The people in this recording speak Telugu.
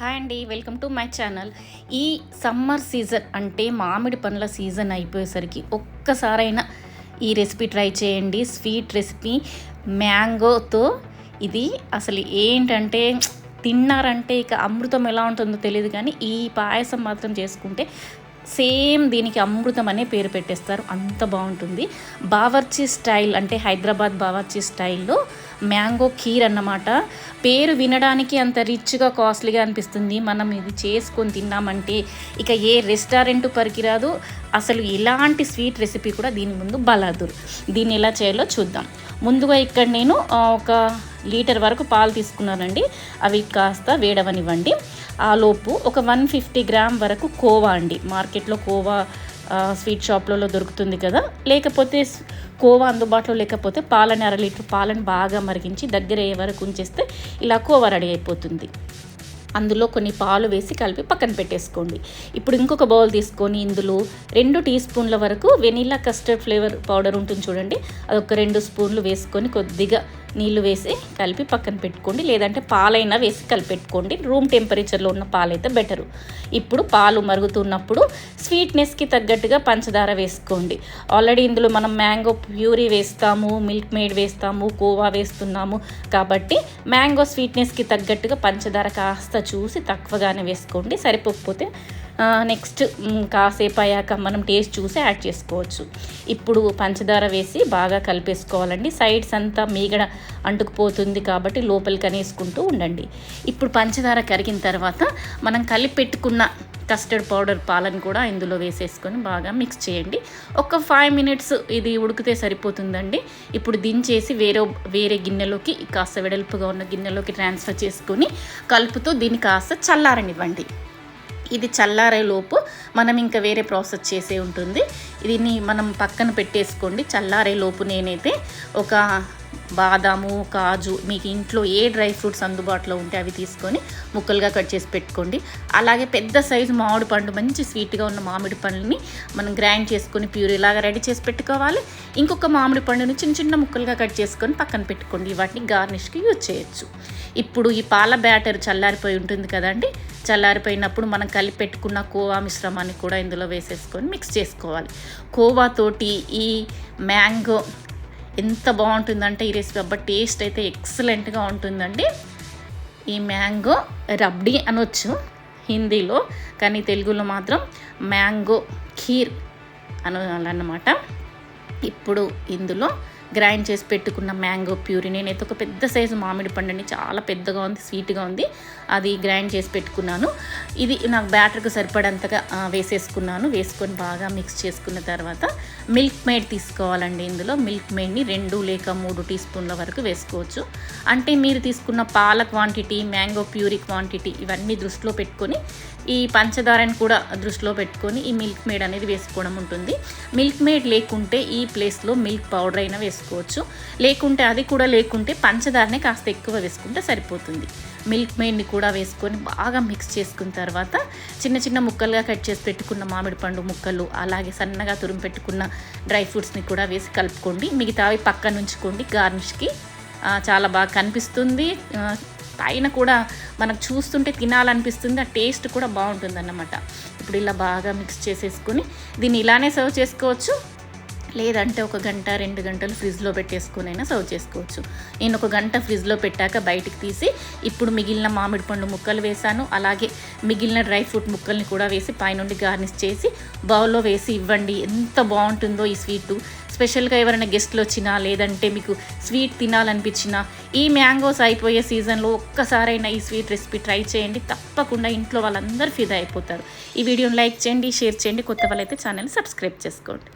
హాయ్ అండి వెల్కమ్ టు మై ఛానల్. ఈ సమ్మర్ సీజన్ అంటే మామిడి పండ్ల సీజన్ అయిపోయేసరికి ఒక్కసారైనా ఈ రెసిపీ ట్రై చేయండి. స్వీట్ రెసిపీ మ్యాంగోతో ఇది అసలు ఏంటంటే తిన్నారంటే ఇక అమృతం ఎలా ఉంటుందో తెలియదు కానీ ఈ పాయసం మాత్రం చేసుకుంటే సేమ్ దీనికి అమృతం అనే పేరు పెట్టేస్తారు. అంత బాగుంటుంది. బావర్చీ స్టైల్ అంటే హైదరాబాద్ బావర్చీ స్టైల్లో మ్యాంగో ఖీర్ అన్నమాట. పేరు వినడానికి అంత రిచ్గా కాస్ట్లీగా అనిపిస్తుంది. మనం ఇది చేసుకొని తిన్నామంటే ఇక ఏ రెస్టారెంట్ పరికిరాదు. అసలు ఇలాంటి స్వీట్ రెసిపీ కూడా దీని ముందు బలాదురు. దీన్ని ఎలా చేయాలో చూద్దాం. ముందుగా ఇక్కడ నేను ఒక లీటర్ వరకు పాలు తీసుకున్నానండి. అవి కాస్త వేడవనివ్వండి. ఆ లోపు ఒక వన్ ఫిఫ్టీ గ్రామ్ వరకు కోవా అండి. మార్కెట్లో కోవా స్వీట్ షాప్లలో దొరుకుతుంది కదా. లేకపోతే కోవా అందుబాటులో లేకపోతే పాలని అర లీటర్ పాలను బాగా మరిగించి దగ్గర అయ్యే వరకు ఉంచేస్తే ఇలా కోవా రెడీ అయిపోతుంది. అందులో కొన్ని పాలు వేసి కలిపి పక్కన పెట్టేసుకోండి. ఇప్పుడు ఇంకొక బౌల్ తీసుకొని ఇందులో రెండు టీ స్పూన్ల వరకు వెనీలా కస్టర్డ్ ఫ్లేవర్ పౌడర్ ఉంటుంది చూడండి. అదొక రెండు స్పూన్లు వేసుకొని కొద్దిగా నీళ్ళు వేసి కలిపి పక్కన పెట్టుకోండి. లేదంటే పాలైనా వేసి కలిపెట్టుకోండి రూమ్ టెంపరేచర్లో ఉన్న పాలైతే బెటరు. ఇప్పుడు పాలు మరుగుతున్నప్పుడు స్వీట్నెస్కి తగ్గట్టుగా పంచదార వేసుకోండి. ఆల్రెడీ ఇందులో మనం మ్యాంగో ప్యూరీ వేస్తాము మిల్క్ మేడ్ వేస్తాము కోవా వేస్తున్నాము. కాబట్టి మ్యాంగో స్వీట్నెస్కి తగ్గట్టుగా పంచదార కాస్త చూసి తక్కువగానే వేసుకోండి. సరిపోకపోతే నెక్స్ట్ కాసేపు అయ్యాక మనం టేస్ట్ చూసి యాడ్ చేసుకోవచ్చు. ఇప్పుడు పంచదార వేసి బాగా కలిపేసుకోవాలండి. సైడ్స్ అంతా మీగడ అంటుకుపోతుంది కాబట్టి లోపలికి అనేసుకుంటూ ఉండండి. ఇప్పుడు పంచదార కరిగిన తర్వాత మనం కలిపి పెట్టుకున్న కస్టర్డ్ పౌడర్ పాలను కూడా ఇందులో వేసేసుకొని బాగా మిక్స్ చేయండి. ఒక ఫైవ్ మినిట్స్ ఇది ఉడికితే సరిపోతుందండి. ఇప్పుడు దించేసి వేరే వేరే గిన్నెలోకి కాస్త వెడల్పుగా ఉన్న గిన్నెలోకి ట్రాన్స్ఫర్ చేసుకొని కలుపుతూ దీన్ని కాస్త చల్లారనివ్వండి. ఇది చల్లారే లోపు మనం ఇంకా వేరే ప్రాసెస్ చేసే ఉంటుంది. దీన్ని మనం పక్కన పెట్టేసుకోండి. చల్లారే లోపు నేనైతే ఒక బాదాము కాజు మీకు ఇంట్లో ఏ డ్రై ఫ్రూట్స్ అందుబాటులో ఉంటే అవి తీసుకొని ముక్కలుగా కట్ చేసి పెట్టుకోండి. అలాగే పెద్ద సైజు మామిడి పండు మంచి స్వీట్గా ఉన్న మామిడి పండుని మనం గ్రైండ్ చేసుకొని ప్యూరీలాగా రెడీ చేసి పెట్టుకోవాలి. ఇంకొక మామిడి పండుని చిన్న చిన్న ముక్కలుగా కట్ చేసుకొని పక్కన పెట్టుకోండి. వాటిని గార్నిష్కి యూజ్ చేయొచ్చు. ఇప్పుడు ఈ పాల బ్యాటర్ చల్లారిపోయి ఉంటుంది కదండి. చల్లారిపోయినప్పుడు మనం కలిపి పెట్టుకున్న కోవా మిశ్రమాన్ని కూడా ఇందులో వేసేసుకొని మిక్స్ చేసుకోవాలి. కోవాతోటి ఈ మ్యాంగో ఎంత బాగుంటుందంటే ఈ రెసిపీ అబ్బా టేస్ట్ అయితే ఎక్సలెంట్గా ఉంటుందండి. ఈ మ్యాంగో రబ్డీ అనొచ్చు హిందీలో కానీ తెలుగులో మాత్రం మ్యాంగో ఖీర్ అనాలన్నమాట ఇప్పుడు ఇందులో గ్రైండ్ చేసి పెట్టుకున్న మ్యాంగో ప్యూరీ. నేనైతే ఒక పెద్ద సైజు మామిడి పండుని చాలా పెద్దగా ఉంది స్వీట్గా ఉంది. అది గ్రైండ్ చేసి పెట్టుకున్నాను. ఇది నాకు బ్యాటర్కి సరిపడంతగా వేసేసుకున్నాను. వేసుకొని బాగా మిక్స్ చేసుకున్న తర్వాత మిల్క్ మేడ్ తీసుకోవాలండి ఇందులో. మిల్క్ మేడ్ని రెండు లేక మూడు టీ స్పూన్ల వరకు వేసుకోవచ్చు. అంటే మీరు తీసుకున్న పాల క్వాంటిటీ మ్యాంగో ప్యూరీ క్వాంటిటీ ఇవన్నీ దృష్టిలో పెట్టుకొని ఈ పంచదారని కూడా దృష్టిలో పెట్టుకొని ఈ మిల్క్ మేడ్ అనేది వేసుకోవడం ఉంటుంది. మిల్క్ మేడ్ లేకుంటే ఈ ప్లేస్లో మిల్క్ పౌడర్ అయినా వేసుకోవచ్చు. లేకుంటే అది కూడా లేకుంటే పంచదారనే కాస్త ఎక్కువ వేసుకుంటే సరిపోతుంది. మిల్క్ మేడ్ని కూడా వేసుకొని బాగా మిక్స్ చేసుకున్న తర్వాత చిన్న చిన్న ముక్కలుగా కట్ చేసి పెట్టుకున్న మామిడి పండు ముక్కలు అలాగే సన్నగా తురుము పెట్టుకున్న డ్రై ఫ్రూట్స్ని కూడా వేసి కలుపుకోండి. మిగతావి పక్కన ఉంచుకోండి. గార్నిష్కి చాలా బాగా కనిపిస్తుంది. పైన కూడా మనకు చూస్తుంటే తినాలనిపిస్తుంది. ఆ టేస్ట్ కూడా బాగుంటుంది అన్నమాట ఇప్పుడు ఇలా బాగా మిక్స్ చేసేసుకొని దీన్ని ఇలానే సర్వ్ చేసుకోవచ్చు. లేదంటే ఒక గంట రెండు గంటలు ఫ్రిడ్జ్లో పెట్టేసుకునైనా సర్వ్ చేసుకోవచ్చు. నేను ఒక గంట ఫ్రిడ్జ్లో పెట్టాక బయటికి తీసి ఇప్పుడు మిగిలిన మామిడి పండు ముక్కలు వేసాను అలాగే మిగిలిన డ్రై ఫ్రూట్ ముక్కల్ని కూడా వేసి పైనుండి గార్నిష్ చేసి బౌల్లో వేసి ఇవ్వండి. ఎంత బాగుంటుందో ఈ స్వీటు. స్పెషల్గా ఎవరైనా గెస్ట్లు వచ్చినా లేదంటే మీకు స్వీట్ తినాలనిపించినా ఈ మ్యాంగోస్ అయిపోయే సీజన్లో ఒక్కసారైనా ఈ స్వీట్ రెసిపీ ట్రై చేయండి. తప్పకుండా ఇంట్లో వాళ్ళందరూ ఫిదా అయిపోతారు. ఈ వీడియోని లైక్ చేయండి షేర్ చేయండి. కొత్త వాళ్ళైతే ఛానల్ సబ్స్క్రైబ్ చేసుకోండి.